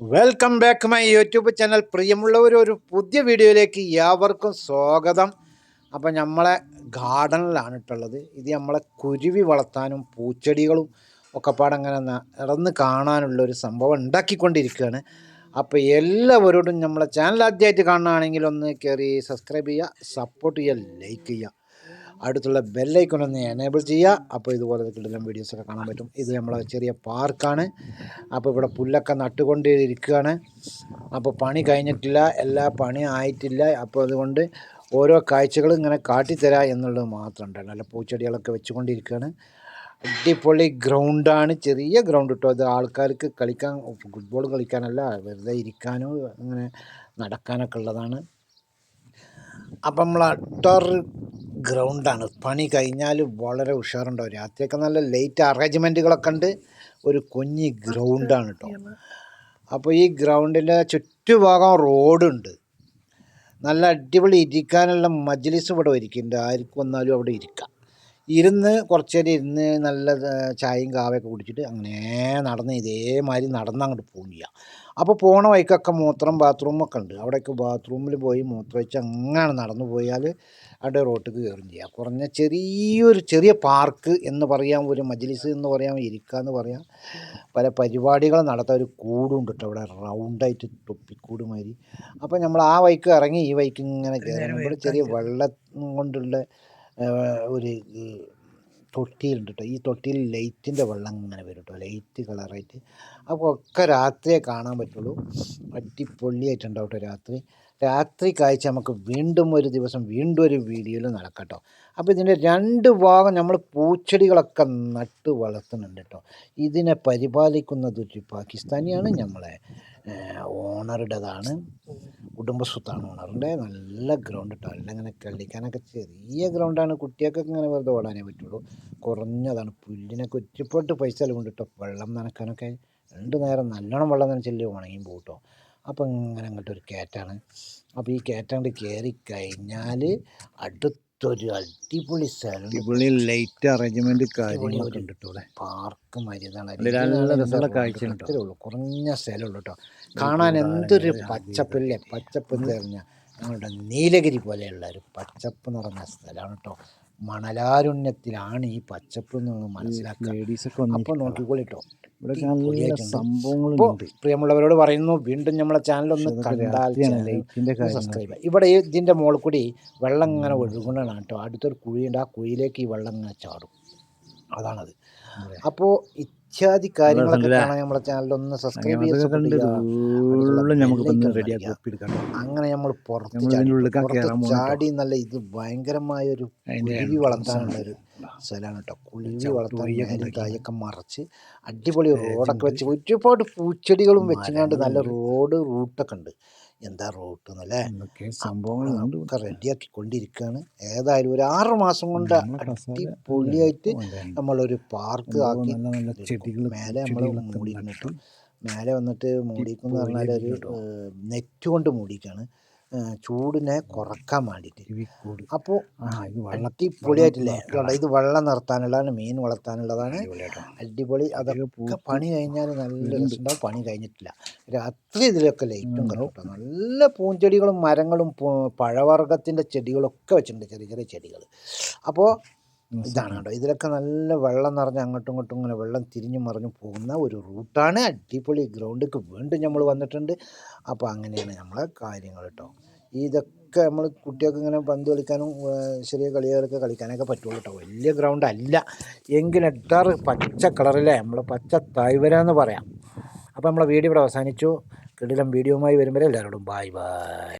Welcome back my YouTube channel പ്രിയമുള്ളവർ ഒരു പുതിയ വീഡിയോയിലേക്ക് ഏവർക്കും സ്വാഗതം. അപ്പോൾ നമ്മളെ ഗാർഡനിലാണ് ഇട്ടുള്ളത് ഇത് നമ്മളെ കുരുവി വളർത്താനും പൂച്ചെടികളും ഒക്കെ പാടങ്ങനെ നടന്ന് കാണാനുള്ള ഒരു സംഭവം ഉണ്ടാക്കിക്കൊണ്ടിരിക്കുകയാണ്. അപ്പോൾ എല്ലാവരോടും നമ്മളെ ചാനൽ ആദ്യമായിട്ട് കാണുകയാണെങ്കിൽ ഒന്ന് കയറി സബ്സ്ക്രൈബ് ചെയ്യുക സപ്പോർട്ട് ചെയ്യുക ലൈക്ക് ചെയ്യുക. അടുത്തുള്ള ബെല്ലൈക്കൺ ഒന്ന് എനേബിൾ ചെയ്യുക. അപ്പോൾ ഇതുപോലെ കിട്ടുന്ന വീഡിയോസൊക്കെ കാണാൻ പറ്റും. ഇത് നമ്മളെ ചെറിയ പാർക്കാണ് അപ്പോൾ ഇവിടെ പുല്ലൊക്കെ നട്ടുകൊണ്ടിരിക്കുകയാണ്. അപ്പോൾ പണി കഴിഞ്ഞിട്ടില്ല. എല്ലാ പണി ആയിട്ടില്ല. അപ്പോൾ അതുകൊണ്ട് ഓരോ കാഴ്ചകളും ഇങ്ങനെ കാട്ടിത്തരാ എന്നുള്ളത് മാത്രമുണ്ട് നല്ല പൂച്ചെടികളൊക്കെ വെച്ചുകൊണ്ടിരിക്കുകയാണ്. അടിപൊളി ഗ്രൗണ്ടാണ് ചെറിയ ഗ്രൗണ്ട് കിട്ടും അത് ആൾക്കാർക്ക് കളിക്കാൻ ഫുട്ബോൾ കളിക്കാനല്ല വെറുതെ ഇരിക്കാനോ അങ്ങനെ നടക്കാനൊക്കെ ഉള്ളതാണ്. അപ്പം നമ്മൾ അട്ടർ ഗ്രൗണ്ടാണ്. പണി കഴിഞ്ഞാൽ വളരെ ഉഷാറുണ്ടാവും. രാത്രിയൊക്കെ നല്ല ലൈറ്റ് അറേഞ്ച്മെന്റുകളൊക്കെ ഉണ്ട്. ഒരു കുഞ്ഞി ഗ്രൗണ്ടാണ് കേട്ടോ അപ്പോൾ ഈ ഗ്രൗണ്ടിന്റെ ചുറ്റുഭാഗം റോഡുണ്ട്. നല്ല അടിപൊളി ഇരിക്കാനുള്ള മജ്ലിസ് ഇവിടെ ഒരുക്കിയിട്ടുണ്ട്. ആർക്കും വന്നാലും അവിടെ ഇരിക്കാം. ഇരുന്ന് കുറച്ച് നേരം ഇരുന്ന് നല്ല ചായയും കാവയൊക്കെ കുടിച്ചിട്ട് അങ്ങനെ നടന്ന് ഇതേമാതിരി നടന്ന് അങ്ങോട്ട് പോവുക അപ്പോൾ പോണ വഴിക്കൊക്കെ മൂത്രം ബാത്റൂമൊക്കെ ഉണ്ട്. അവിടെയൊക്കെ ബാത്റൂമിൽ പോയി മൂത്രം വെച്ച് അങ്ങനെ നടന്നു പോയാൽ അവിടെ റോട്ടിക്ക് കയറും ചെയ്യാം. കുറഞ്ഞ ചെറിയൊരു ചെറിയ പാർക്ക് എന്ന് പറയാം ഒരു മജ്ലിസ് എന്ന് പറയാം ഇരിക്കുക എന്ന് പറയാം. പല പരിപാടികൾ നടത്താൻ ഒരു കൂടുണ്ട് കേട്ടോ അവിടെ. റൗണ്ടായിട്ട് തൊപ്പിക്കൂട് മാതിരി അപ്പോൾ നമ്മൾ ആ വഴിക്ക് ഇറങ്ങി ഈ വഴിക്ക് ഇങ്ങനെ കയറുമ്പോൾ ചെറിയ വെള്ളം കൊണ്ടുള്ള ഒരു തൊട്ടിയിലുണ്ട് കേട്ടോ ഈ തൊട്ടിയിൽ ലൈറ്റിന്റെ വെള്ളം ഇങ്ങനെ വരും കേട്ടോ ലൈറ്റ് കളറായിട്ട്. അപ്പോൾ ഒക്കെ രാത്രിയെ കാണാൻ പറ്റുള്ളൂ. അടിപൊളിയായിട്ടുണ്ടാവും കേട്ടോ രാത്രി. രാത്രി കാഴ്ച നമുക്ക് വീണ്ടും ഒരു ദിവസം വീണ്ടും ഒരു വീഡിയോയിൽ നടക്കട്ടോ അപ്പോൾ ഇതിന്റെ രണ്ട് ഭാഗം നമ്മൾ പൂച്ചെടികളൊക്കെ നട്ട് വളർത്തുന്നുണ്ട് കേട്ടോ ഇതിനെ പരിപാലിക്കുന്നത് ഒരു പാകിസ്ഥാനിയാണ്. നമ്മളെ ഓണറുടേതാണ് കുടുംബസ്വത്താണ് ഓണറിന്റെ നല്ല ഗ്രൗണ്ട് കേട്ടോ അല്ല ഇങ്ങനെ കളിക്കാനൊക്കെ ചെറിയ ഗ്രൗണ്ടാണ് കുട്ടികൾക്കൊക്കെ ഇങ്ങനെ വെറുതെ ഓടാനേ പറ്റുള്ളൂ. കുറഞ്ഞതാണ്. പുല്ലിനൊക്കെ ഒറ്റപ്പെട്ട് പൈസ കേട്ടോ വെള്ളം നനക്കാനൊക്കെ രണ്ട് നേരം നല്ലോണം വെള്ളം നനച്ചല്ലേ ഉണങ്ങിയും പോകും കേട്ടോ അപ്പോൾ ഇങ്ങനെ അങ്ങോട്ടൊരു കയറ്റാണ് അപ്പോൾ ഈ കയറ്റാണ്ട് കയറി കഴിഞ്ഞാൽ അടുത്തൊരു അടിപൊളി സ്ഥലം അടിപൊളി ലൈറ്റ് അറേഞ്ച്മെന്റ് കാര്യങ്ങളൊക്കെ ഉണ്ട് കേട്ടോ പാർക്ക് മര്യാദ കാഴ്ച ഉള്ളൂ. കുറഞ്ഞ സ്ഥലമുള്ളൂ കേട്ടോ കാണാൻ എന്തൊരു പച്ചപ്പില്ലേ? പച്ചപ്പ് നിറഞ്ഞ ഞങ്ങളുടെ നീലഗിരി പോലെയുള്ള ഒരു പച്ചപ്പ് നിറഞ്ഞ സ്ഥലമാണ് കേട്ടോ മണലാരുണ്യത്തിലാണ് ഈ പച്ചപ്പ് എന്ന് മനസ്സിലാക്കുക അപ്പോൾ നോക്കിക്കോളിട്ടോ. സംഭവങ്ങളുണ്ട്. പ്രിയമുള്ളവരോട് പറയുന്നു വീണ്ടും നമ്മളെ ചാനൽ ഒന്ന് കണ്ടാൽ സബ്സ്ക്രൈബ് ഇവിടെ ഇതിന്റെ മുകളിൽ കൂടി വെള്ളം ഇങ്ങനെ ഒഴുകുന്നതാണ് കേട്ടോ. അടുത്തൊരു കുഴിയുണ്ട്. ആ കുഴിയിലേക്ക് ഈ വെള്ളം ഇങ്ങനെ ചാടും. അതാണത്. അപ്പോൾ ഇത്യാദി കാര്യങ്ങളൊക്കെ കാണാൻ ഒന്ന് സബ്സ്ക്രൈബ് അങ്ങനെ നമ്മൾ പുറത്ത് ചാടി നല്ല ഇത് ഭയങ്കരമായ ഒരു വളർത്താനുള്ള ഒരു സ്ഥലമാണ് കേട്ടോ കുരുവി വളർത്താൻ മറച്ച് അടിപൊളി റോഡൊക്കെ വെച്ച് ഒരുപാട് പൂച്ചെടികളും വെച്ചിട്ടുണ്ട് നല്ല റോഡ് റൂട്ടൊക്കെ ഉണ്ട്. എന്താ റൂട്ട് എന്നല്ലേ? സംഭവങ്ങൾ റെഡിയാക്കി കൊണ്ടിരിക്കുകയാണ് ഏതായാലും ഒരു ആറ് മാസം കൊണ്ട് അടിപൊളിയായിട്ട് നമ്മളൊരു പാർക്ക് ആക്കി മേലെ നമ്മൾ മൂടിക്കുന്നു മേലെ വന്നിട്ട് മൂടിക്കുന്നു പറഞ്ഞാൽ ഒരു നെറ്റ് കൊണ്ട് മൂടിക്കാണ് ചൂടിനെ കുറയ്ക്കാൻ വേണ്ടിയിട്ട് അപ്പോൾ പൊളിയായിട്ടില്ലേ ഇത് വെള്ളം നിർത്താനുള്ളതാണ് മീൻ വളർത്താനുള്ളതാണ്. അടിപൊളി. അതൊക്കെ പണി കഴിഞ്ഞാൽ നല്ല രസമുണ്ടാവും. പണി കഴിഞ്ഞിട്ടില്ല. രാത്രി ഇതിലൊക്കെ ലൈറ്റും കറക്റ്റും നല്ല പൂഞ്ചെടികളും മരങ്ങളും പഴവർഗത്തിന്റെ ചെടികളൊക്കെ വെച്ചിട്ടുണ്ട് ചെറിയ ചെറിയ ചെടികൾ അപ്പോൾ ഇതാണ് കേട്ടോ. ഇതിലൊക്കെ നല്ല വെള്ളം നിറഞ്ഞ് അങ്ങോട്ടും ഇങ്ങോട്ടും ഇങ്ങനെ വെള്ളം തിരിഞ്ഞു മറിഞ്ഞു പോകുന്ന ഒരു റൂട്ടാണ്. അടിപൊളി ഗ്രൗണ്ടിലേക്ക് വീണ്ടും നമ്മൾ വന്നിട്ടുണ്ട്. അപ്പോൾ അങ്ങനെയാണ് നമ്മളെ കാര്യങ്ങൾ കേട്ടോ. ഇതൊക്കെ നമ്മൾ കുട്ടികൾക്ക് ഇങ്ങനെ പന്ത് കളിക്കാനും ചെറിയ കളികളൊക്കെ കളിക്കാനൊക്കെ പറ്റുള്ളൂ കേട്ടോ. വലിയ ഗ്രൗണ്ട് അല്ല. എങ്കിലും എട്ടാറ് പച്ച കളറിലെ നമ്മൾ പച്ച തായ്വര എന്ന് പറയാം. അപ്പോൾ നമ്മളെ വീഡിയോ ഇവിടെ അവസാനിച്ചു. കിടിലം വീഡിയോയുമായി വരുമ്പോൾ എല്ലാവരോടും ബായ് ബായ്